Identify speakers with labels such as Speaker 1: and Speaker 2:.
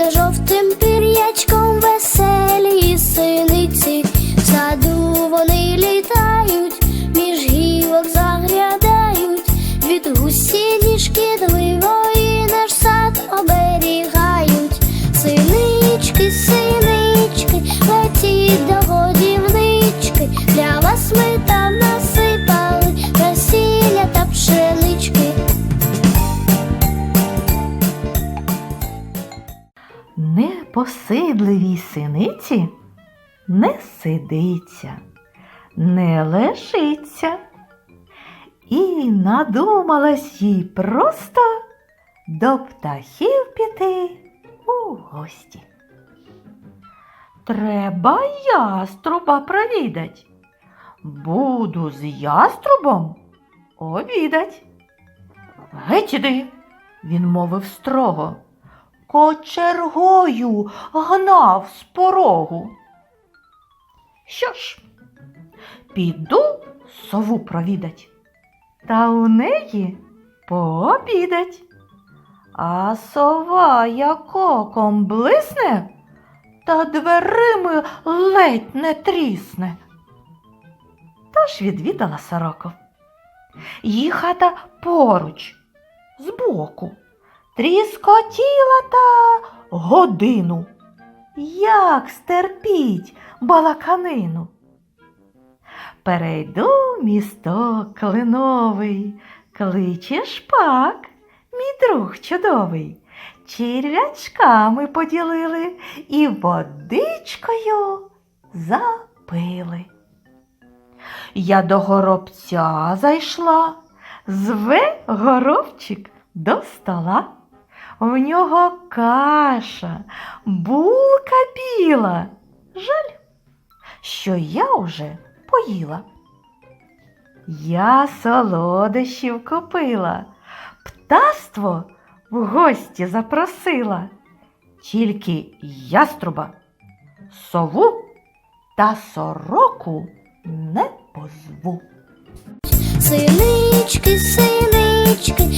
Speaker 1: На жовтим пір'ячком веселі синиці. В саду вони літають, між гілок заглядають, від гусіні шкідливої наш сад оберігають.
Speaker 2: Непосидливій синиці не сидиться, не лежиться. І надумалась їй просто до птахів піти у гості. Треба яструба провідать. Буду з яструбом обідать. Геть іди, він мовив строго кочергою гнав з порогу. Що ж, піду сову провідать, та у неї пообідать. А сова як оком блисне, та дверими ледь не трісне. Тож відвідала сороку. Її хата поруч, збоку тріскотіла та годину. Як стерпіть балаканину? Перейду місток клиновий, кличе шпак, мій друг чудовий. Черв'ячками поділили і водичкою запили. Я до горобця зайшла, зве горобчик до стола. В нього каша, булка біла. Жаль, що я вже поїла. Я солодощів купила, птаство в гості запросила, тільки яструба, сову та сороку не позву.
Speaker 1: Синички, синички,